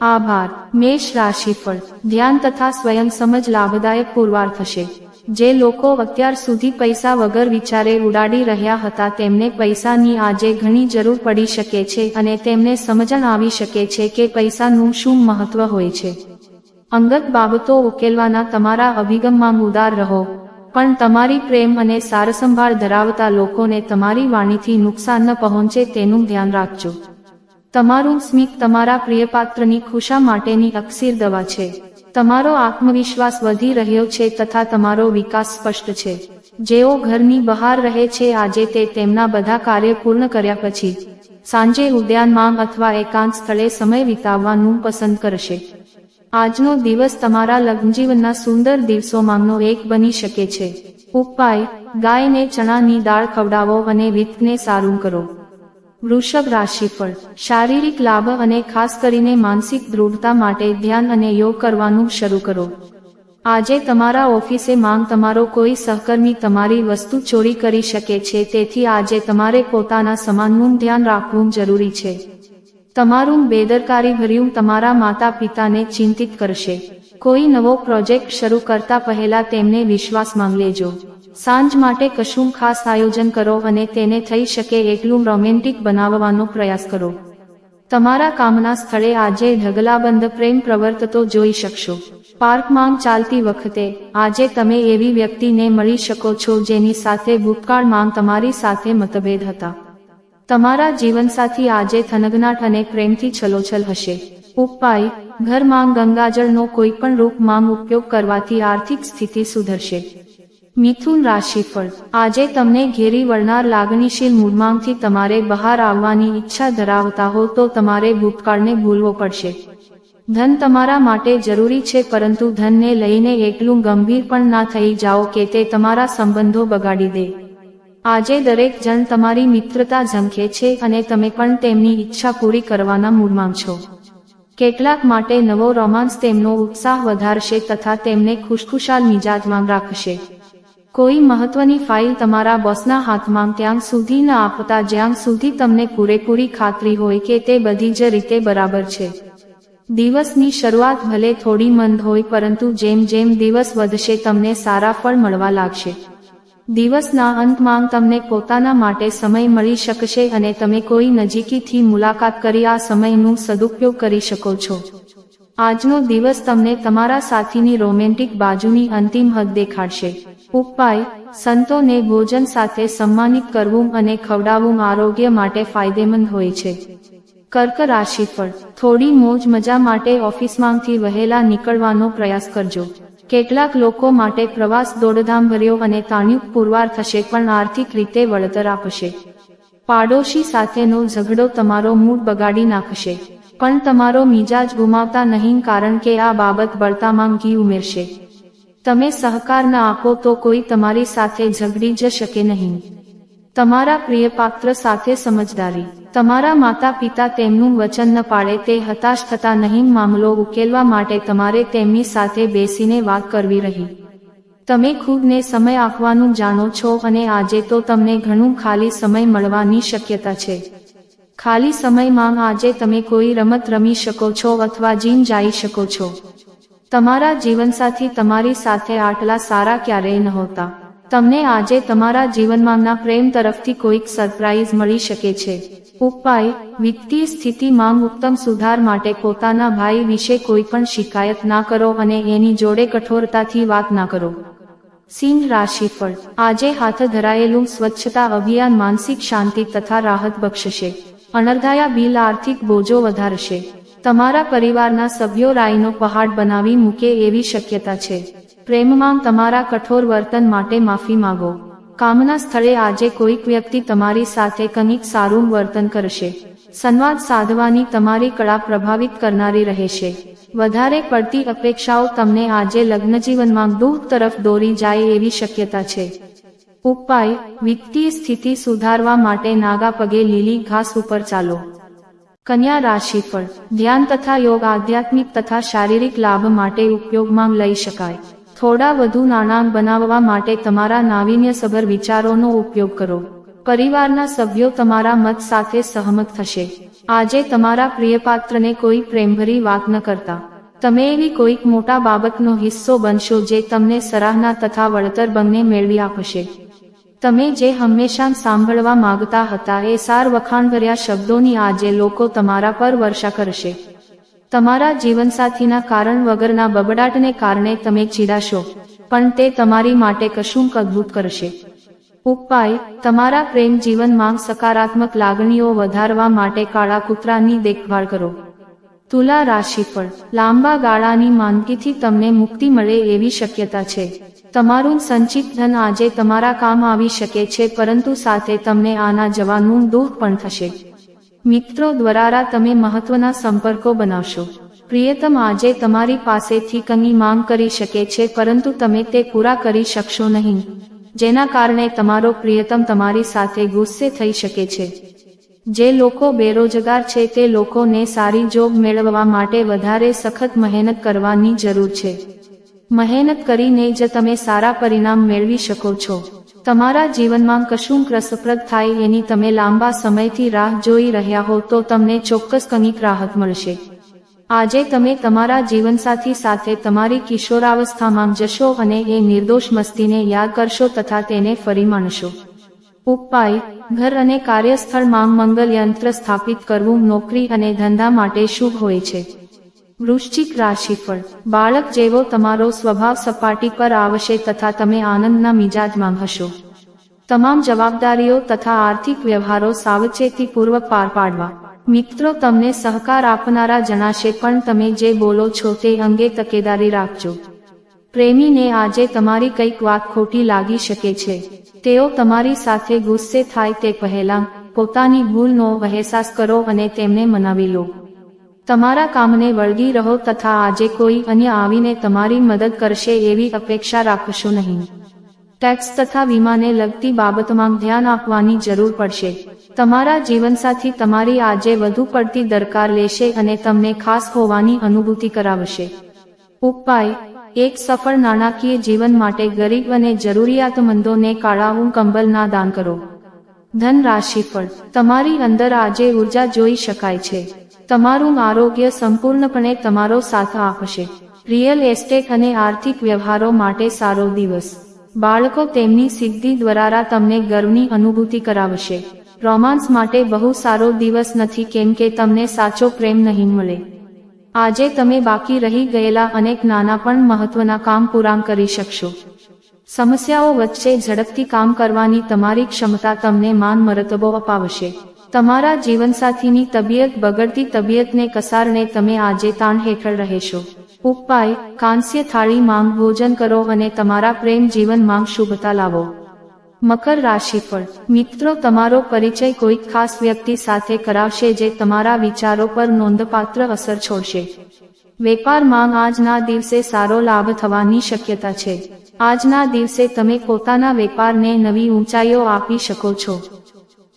આભાર. મેષ રાશિફળ. ધ્યાન તથા સ્વયં સમજ લાભદાયક પુરવાર થશે. જે લોકો અત્યાર સુધી પૈસા વગર વિચારે ઉડાડી રહ્યા હતા, તેમને પૈસાની આજે ઘણી જરૂર પડી શકે છે અને તેમને સમજણ આવી શકે છે કે પૈસાનું શું મહત્વ હોય છે. અંગત બાબતો ઉકેલવાના તમારા અભિગમમાં ઉદાર રહો. પણ તમારી પ્રેમ અને સારસંભાળ ધરાવતા લોકોને તમારી વાણીથી નુકસાન ન પહોંચે તેનું ધ્યાન રાખજો. તમારું સ્મિત તમારા પ્રિયપાત્રની ખુશા માટેની અક્ષીર દવા છે. તમારો આત્મવિશ્વાસ વધી રહ્યો છે તથા તમારો વિકાસ સ્પષ્ટ છે. જેઓ ઘરની બહાર રહે છે આજે તે તેમના બધા કાર્ય પૂર્ણ કર્યા પછી, સાંજે ઉદ્યાનમાં અથવા એકાંત સ્થળે સમય વિતાવવાનું પસંદ કરશે. આજનો દિવસ તમારા લગ્નજીવનના સુંદર દિવસોમાંનો એક બની શકે છે. ઉપાય, ગાયને ચણાની દાળ ખવડાવો અને વિત્તને સારું કરો. વૃષભ રાશિફળ. શારીરિક લાભ અને ખાસ કરીને માનસિક દૃઢતા માટે ધ્યાન અને યોગ કરવાનું શરૂ કરો. આજે તમારા ઓફિસે માંગ તમારો કોઈ સહકર્મી તમારી વસ્તુ ચોરી કરી શકે છે, તેથી આજે તમારે પોતાના સમાનનું ધ્યાન રાખવું જરૂરી છે. તમારું બેદરકારી ભર્યું તમારા માતા પિતાને ચિંતિત કરશે. કોઈ નવો પ્રોજેક્ટ શરૂ કરતા પહેલા તેમને વિશ્વાસમાં લેજો. સાંજ માટે કશું ખાસ આયોજન કરો અને તેને થઈ શકે એટલું રોમેન્ટિક બનાવવાનો પ્રયાસ કરો. તમારા કામના સ્થળે આજે ઢગલાબંધ પ્રેમ પ્રવર્તતો જોઈ શકશો. પાર્કમાં ચાલતી વખતે, આજે તમે એવી વ્યક્તિને મળી શકો છો જેની સાથે ભૂતકાળમાં તમારી સાથે મતભેદ હતા. તમારા જીવનસાથી આજે થનગનાટ અને પ્રેમથી છલોછલ હશે. ઉપાય ઘરમાં ગંગાજળનો કોઈ પણ રૂપમાં ઉપયોગ કરવાથી આર્થિક સ્થિતિ સુધરશે. મિથુન રાશિફળ. આજે તમને ઘેરી વળનાર લાગણીશીલ મૂડમાંથી તમારે બહાર આવવાની ઈચ્છા ધરાવતા હો તો તમારે ભૂતકાળને ભૂલવો પડશે. ધન તમારા માટે જરૂરી છે પરંતુ ધનને લઈને એટલું ગંભીર પણ ના થઈ જાઓ કે તે તમારા સંબંધો બગાડી દે. આજે દરેક જણ તમારી મિત્રતા ઝંખે છે અને તમે પણ તેમની ઈચ્છા પૂરી કરવાના મૂડમાં છો. કેટલાક માટે નવો રોમાન્સ તેમનો ઉત્સાહ વધારશે તથા તેમને ખુશખુશાલ મિજાજમાં રાખશે. કોઈ મહત્વની ફાઇલ તમારા બોસના હાથમાં ત્યાં સુધી ન આપતા જ્યાં સુધી તમને પૂરેપૂરી ખાતરી હોય કે તે બધી જ રીતે બરાબર છે. દિવસની શરૂઆત ભલે થોડી મંદ હોય પરંતુ જેમ જેમ દિવસ વધશે તમને સારા ફળ મળવા લાગશે. દિવસના અંતમાં તમને પોતાના માટે સમય મળી શકશે અને તમે કોઈ નજીકીથી મુલાકાત કરી આ સમયનું સદુપયોગ કરી શકો છો. આજનો દિવસ તમને તમારા સાથીની રોમેન્ટિક બાજુની અંતિમ હદ દેખાડશે. ઉપાય, સંતોને ભોજન સાથે સન્માનિત કરવું અને ખવડાવવું આરોગ્ય માટે ફાયદેમંદ હોય છે. કર્ક રાશિફળ, થોડી મોજ મજા માટે ઓફિસમાંથી વહેલા નીકળવાનો પ્રયાસ કરજો. કેટલાક લોકો માટે પ્રવાસ દોડધામ ભર્યો અને તાણ્યુક પુરવાર થશે પણ આર્થિક રીતે વળતર આપશે. પાડોશી સાથેનો ઝઘડો તમારો મૂડ બગાડી નાખશે. પણ તમારો મિજાજ ગુમાવતા નહીં કારણ કે આ બાબત બળતામાં ઘી ઉમેરશે. તમે સહકાર ન આપો તો કોઈ તમારી સાથે ઝઘડી જ શકે નહીં. તમારા પ્રિય પાત્ર સાથે સમજદારી. તમારા માતા પિતા તેમનું વચન ન પાડે તે હતાશ થતા નહીં મામલો ઉકેલવા માટે તમારે તેમની સાથે બેસીને વાત કરવી રહી. તમે ખુદને સમય આપવાનું જાણો છો અને આજે તો તમને ઘણું ખાલી સમય મળવાની શક્યતા છે. ખાલી સમયમાં આજે તમે કોઈ રમત રમી શકો છો અથવા જીમ જઈ શકો છો. તમારા જીવનસાથી તમારી સાથે આટલા સારા ક્યારેય નહોતા તમને આજે તમારા જીવનમાંના પ્રેમ તરફથી કોઈક સરપ્રાઇઝ મળી શકે છે. ઉપાય, વિત્તીય સ્થિતિમાં ઉત્તમ સુધાર માટે પોતાના ભાઈ વિશે કોઈ પણ શિકાયત ના કરો અને એની જોડે કઠોરતાથી વાત ના કરો. સિંહ રાશિફળ. આજે હાથ ધરાયેલું સ્વચ્છતા અભિયાન માનસિક શાંતિ તથા રાહત બક્ષશે. અણરધાયા બિલ આર્થિક બોજો વધારશે. તમારા પરિવારના સભ્યો રાયનો પહાડ બનાવી મૂકે એવી શક્યતા છે. પ્રેમમાં તમારા કઠોર વર્તન માટે માફી માગો. કામના સ્થળે આજે કોઈક વ્યક્તિ તમારી સાથે કંઈક સારું વર્તન કરશે. સંવાદ સાધવાની તમારી કળા પ્રભાવિત કરનારી રહેશે. વધારે પડતી અપેક્ષાઓ તમને આજે લગ્નજીવનમાં દુઃખ તરફ દોરી જાય એવી શક્યતા છે. ઉપાય, વિત્તીય સ્થિતિ સુધારવા માટે નાગા પગે લીલી ઘાસ ઉપર ચાલો. કન્યા રાશિ પર, ધ્યાન તથા યોગ આધ્યાત્મિક તથા શારીરિક લાભ માટે ઉપયોગમાં લઈ શકાય. થોડા વધુ નાણાં બનાવવા માટે તમારા નાવીન્યસભર વિચારોનો ઉપયોગ કરો. પરિવારના સભ્યો તમારા મત સાથે સહમત થશે. આજે તમારા પ્રિયપાત્રને કોઈ પ્રેમભરી વાત ન કરતા. તમે એવી કોઈક મોટા બાબતનો હિસ્સો બનશો જે તમને સરાહના તથા વળતર બંને મેળવી આપશે. તમે જે હંમેશા સાંભળવા માંગતા હતા એ સાર વખાણભર્યા શબ્દોની આજે લોકો તમારા પર વર્ષા કરશે. તમારા જીવનસાથીના કારણ વગરના બબડાટને કારણે તમે ચીડાશો, પણ તે તમારી માટે કશું અદભુત કરશે. ઉપાય, તમારા પ્રેમ જીવનમાં સકારાત્મક લાગણીઓ વધારવા માટે કાળા કૂતરાની દેખભાળ કરો. તુલા રાશિ પર લાંબા ગાળાની માંદગીથી તમને મુક્તિ મળે એવી શક્યતા છે. તમારું સંચિત ધન આજે તમારા કામ આવી શકે છે, પરંતુ સાથે તમને આના જવાનું દુઃખ પણ થશે. મિત્રો દ્વારા તમે મહત્વના સંપર્કો બનાવશો. પ્રિયતમ, આજે તમારી પાસેથી કની માંગ કરી શકે છે, પરંતુ તમે તે પૂરા કરી શકશો નહીં. જેના કારણે તમારો પ્રિયતમ તમારી સાથે ગુસ્સે થઈ શકે છે. જે લોકો બેરોજગાર છે તે લોકોને સારી જોબ મેળવવા માટે વધારે સખત મહેનત કરવાની જરૂર છે. મહેનત કરીને જ તમે સારા પરિણામ મેળવી શકો છો. તમારા જીવનમાં કશું રસપ્રદ થાય એની તમે લાંબા સમયથી રાહ જોઈ રહ્યા હો તો તમને ચોક્કસ કંઈક રાહત મળશે. આજે તમે તમારા જીવનસાથી સાથે તમારી કિશોરાવસ્થામાં જશો અને એ નિર્દોષ મસ્તીને યાદ કરશો તથા તેને ફરી માણશો. ઉપાય, ઘર અને કાર્યસ્થળમાં મંગલ યંત્ર સ્થાપિત કરવું, નોકરી અને ધંધા માટે શુભ હોય છે. વૃશ્ચિક રાશિફળ. બાળક જેવો તમારો સ્વભાવ સપાટી પર આવશે તથા તમે આનંદના મિજાજમાં હશો. તમામ જવાબદારીઓ તથા આર્થિક વ્યવહારો સાવચેતીપૂર્વક પાર પાડવા. મિત્રો, તમને સહકાર આપનારા જણાશે, પણ તમે જે બોલો છો તે અંગે તકેદારી રાખજો. પ્રેમીને આજે તમારી કંઈક વાત ખોટી લાગી શકે છે. તેઓ તમારી સાથે ગુસ્સે થાય તે પહેલા પોતાની ભૂલનો અહેસાસ કરો અને તેમને મનાવી લો. તમારા કામને વળગી રહો તથા આજે કોઈ અન્ય આવીને તમારી મદદ કરશે એવી અપેક્ષા રાખશો નહીં. ટેક્સ તથા વીમાને લગતી બાબતમાં ધ્યાન આપવાની જરૂર પડશે. તમારા જીવનસાથી તમારી આજે વધુ પડતી દરકાર લેશે અને તમને ખાસ હોવાની અનુભૂતિ કરાવશે. ઉપાય એક સફળ નાણાકીય જીવન માટે ગરીબ અને જરૂરિયાતમંદોને કાળાવું કંબલના દાન કરો. ધન રાશિફળ તમારી અંદર આજે ઊર્જા જોઈ શકાય છે. તમારું આરોગ્ય સંપૂર્ણપણે તમારો સાથ આપશે. રિયલ એસ્ટેટ અને આર્થિક વ્યવહારો માટે સારો દિવસ. બાળકો તેમની સિદ્ધિ દ્વારા તમને ગર્વની અનુભૂતિ કરાવશે. રોમાન્સ માટે બહુ સારો દિવસ નથી કેમ કે તમને સાચો પ્રેમ નહીં મળે. આજે તમે બાકી રહી ગયેલા અનેક નાના પણ મહત્વના કામ પૂરા કરી શકશો. સમસ્યાઓ વચ્ચે ઝડપથી કામ કરવાની તમારી ક્ષમતા તમને માન મરતબો અપાવશે. તમારા જીવનસાથીની તબિયત બગડતી તબિયતને કસારને તમે આજે તાણ હેઠળ રહેશો. ઉપાય, કાંસ્ય થાળી માંગ, ભોજન કરો અને તમારા પ્રેમ જીવન માંગ શુભતા લાવો. મકર રાશિ પર મિત્રો, તમારો પરિચય કોઈક ખાસ વ્યક્તિ સાથે કરાવશે જે તમારા વિચારો પર નોંધપાત્ર અસર છોડશે. વેપારમાં આજના દિવસે સારો લાભ થવાની શક્યતા છે. આજના દિવસે તમે પોતાના વેપારને નવી ઊંચાઈઓ આપી શકો છો.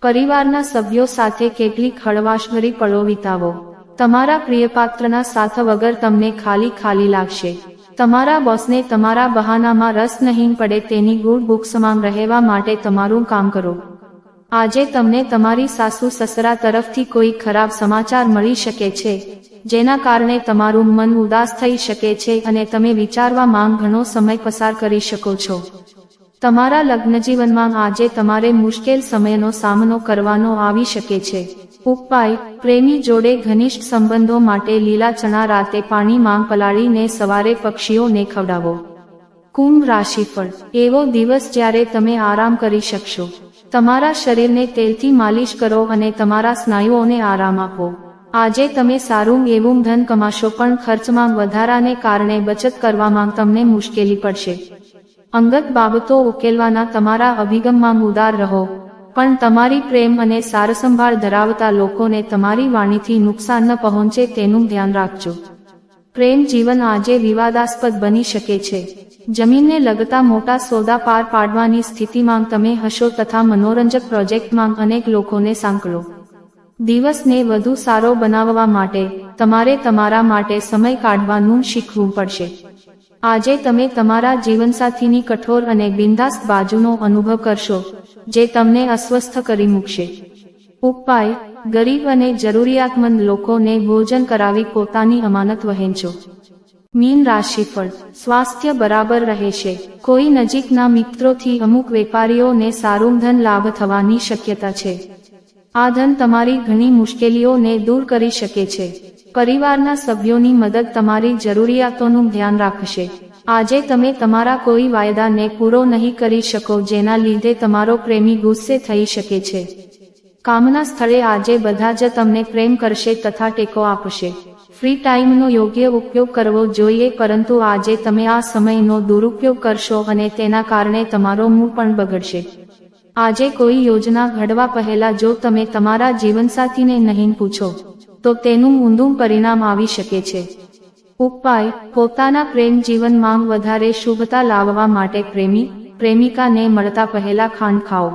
પરિવારના સભ્યો સાથે કેટલીક હળવાશભરી પળો વિતાવો. તમારા પ્રિયપાત્રના સાથ વગર તમને ખાલી ખાલી લાગશે. તમારા બોસને તમારા બહાનામાં રસ નહીં પડે તેની ગુડ બુક્સમાં રહેવા માટે તમારું કામ કરો. આજે તમને તમારી સાસુ સસરા તરફથી કોઈ ખરાબ સમાચાર મળી શકે છે, જેના કારણે તમારું મન ઉદાસ થઈ શકે છે અને તમે વિચારવા માંગ ઘણો સમય પસાર કરી શકો છો. તમારા લગ્નજીવનમાં આજે તમારે મુશ્કેલ સમયનો સામનો કરવાનો આવી શકે છે. ઉપાય, પ્રેમી જોડે ઘનિષ્ઠ સંબંધો માટે લીલા ચણા રાતે પાણીમાં પલાળીને સવારે પક્ષીઓને ખવડાવો. કુંભ રાશિફળ. એવો દિવસ જ્યારે તમે આરામ કરી શકશો. તમારા શરીરને તેલથી માલિશ કરો અને તમારા સ્નાયુઓને આરામ આપો. આજે તમે સારું એવું ધન કમાશો પણ ખર્ચમાં વધારાને કારણે બચત કરવામાં તમને મુશ્કેલી પડશે. અંગત બાબતો ઉકેલવાના તમારા અભિગમમાં ઉદાર રહો. પણ તમારી પ્રેમ અને સારસંભાળ ધરાવતા લોકોને તમારી વાણીથી નુકસાન ન પહોંચે તેનું ધ્યાન રાખજો. પ્રેમ જીવન આજે વિવાદાસ્પદ બની શકે છે. જમીનને લગતા મોટા સોદા પાર પાડવાની સ્થિતિમાં તમે હશો તથા મનોરંજક પ્રોજેક્ટમાં અનેક લોકોને સાંકળો. દિવસને વધુ સારો બનાવવા માટે તમારે તમારા માટે સમય કાઢવાનું શીખવું પડશે. આજે તમે તમારા જીવનસાથીની કઠોર અને બિંદાસ્ત બાજુનો અનુભવ કરશો. જે તમને અસ્વસ્થ કરી મૂકશે. ઉપાય, ગરીબ અને જરૂરિયાતમંદ લોકોને ભોજન કરાવી પોતાની અમાનત વહેંચો. મીન રાશિફળ, સ્વાસ્થ્ય બરાબર રહેશે. કોઈ નજીકના મિત્રોથી અમુક વેપારીઓને સારું ધન લાભ થવાની શક્યતા છે. આ ધન તમારી ઘણી મુશ્કેલીઓને દૂર કરી શકે છે. પરિવારના સભ્યોની મદદ તમારી જરૂરિયાતોનું ધ્યાન રાખશે. આજે તમે તમારા કોઈ વાયદાને પૂરો નહીં કરી શકો જેના લીધે તમારો પ્રેમી ગુસ્સે થઈ શકે છે. કામના સ્થળે આજે બધા જ તમને પ્રેમ કરશે તથા ટેકો આપશે. ફ્રી ટાઈમનો યોગ્ય ઉપયોગ કરવો જોઈએ પરંતુ આજે તમે આ સમયનો દુરુપયોગ કરશો અને તેના કારણે તમારો મૂડ પણ બગડશે. આજે કોઈ યોજના ઘડવા પહેલા જો તમે તમારા જીવનસાથીને નહીં પૂછો, તો તેનું ઊંધું પરિણામ આવી શકે છે. ઉપાય પોતાના પ્રેમ જીવનમાં વધારે શુભતા લાવવા માટે પ્રેમી પ્રેમિકાને મળતા પહેલા ખાંડ ખાઓ.